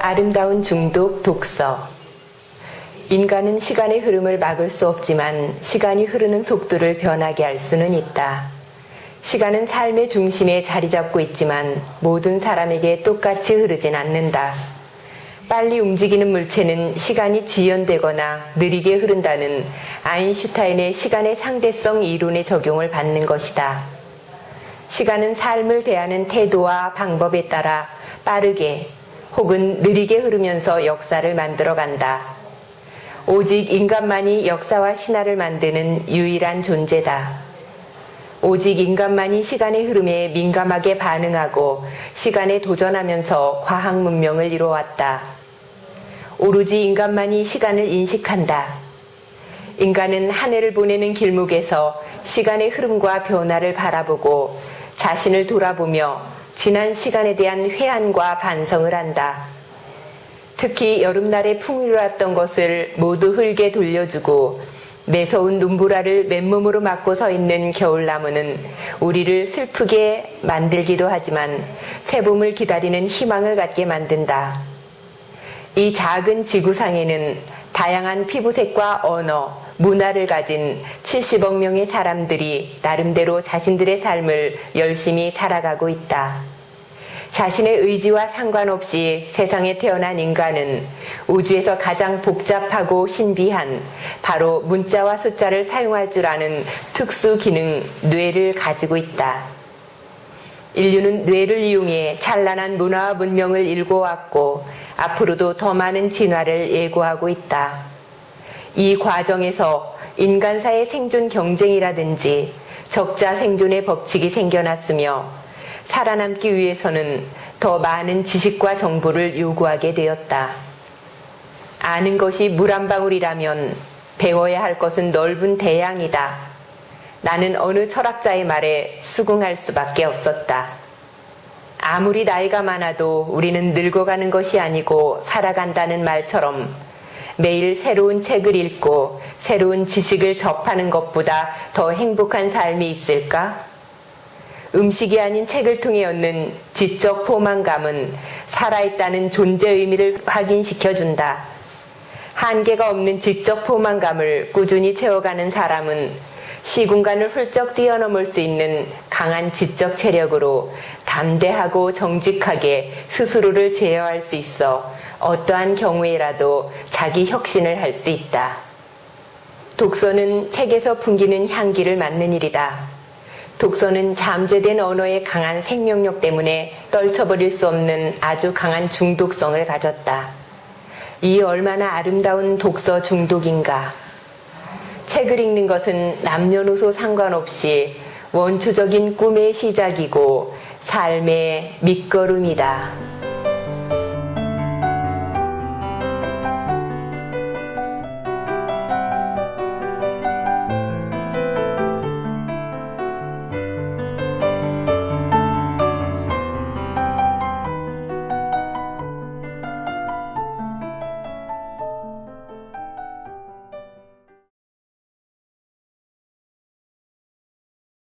아름다운 중독 독서. 인간은 시간의 흐름을 막을 수 없지만 시간이 흐르는 속도를 변하게 할 수는 있다. 시간은 삶의 중심에 자리 잡고 있지만 모든 사람에게 똑같이 흐르진 않는다. 빨리 움직이는 물체는 시간이 지연되거나 느리게 흐른다는 아인슈타인의 시간의 상대성 이론의 적용을 받는 것이다. 시간은 삶을 대하는 태도와 방법에 따라 빠르게 혹은 느리게 흐르면서 역사를 만들어 간다. 오직 인간만이 역사와 신화를 만드는 유일한 존재다. 오직 인간만이 시간의 흐름에 민감하게 반응하고 시간에 도전하면서 과학 문명을 이루어왔다. 오로지 인간만이 시간을 인식한다. 인간은 한 해를 보내는 길목에서 시간의 흐름과 변화를 바라보고 자신을 돌아보며 지난 시간에 대한 회한과 반성을 한다. 특히 여름날에 풍요로웠던 것을 모두 흙에 돌려주고 매서운 눈보라를 맨몸으로 맞고 서 있는 겨울나무는 우리를 슬프게 만들기도 하지만 새봄을 기다리는 희망을 갖게 만든다. 이 작은 지구상에는 다양한 피부색과 언어, 문화를 가진 70억 명의 사람들이 나름대로 자신들의 삶을 열심히 살아가고 있다. 자신의 의지와 상관없이 세상에 태어난 인간은 우주에서 가장 복잡하고 신비한 바로 문자와 숫자를 사용할 줄 아는 특수 기능, 뇌를 가지고 있다. 인류는 뇌를 이용해 찬란한 문화와 문명을 일궈왔고 앞으로도 더 많은 진화를 예고하고 있다. 이 과정에서 인간사의 생존 경쟁이라든지 적자 생존의 법칙이 생겨났으며 살아남기 위해서는 더 많은 지식과 정보를 요구하게 되었다. 아는 것이 물 한 방울이라면 배워야 할 것은 넓은 대양이다. 나는 어느 철학자의 말에 수긍할 수밖에 없었다. 아무리 나이가 많아도 우리는 늙어가는 것이 아니고 살아간다는 말처럼 매일 새로운 책을 읽고 새로운 지식을 접하는 것보다 더 행복한 삶이 있을까? 음식이 아닌 책을 통해 얻는 지적 포만감은 살아있다는 존재 의미를 확인시켜준다. 한계가 없는 지적 포만감을 꾸준히 채워가는 사람은 시공간을 훌쩍 뛰어넘을 수 있는 강한 지적 체력으로 담대하고 정직하게 스스로를 제어할 수 있어 어떠한 경우에라도 자기 혁신을 할 수 있다. 독서는 책에서 풍기는 향기를 맡는 일이다. 독서는 잠재된 언어의 강한 생명력 때문에 떨쳐버릴 수 없는 아주 강한 중독성을 가졌다. 이 얼마나 아름다운 독서 중독인가. 책을 읽는 것은 남녀노소 상관없이 원초적인 꿈의 시작이고 삶의 밑거름이다.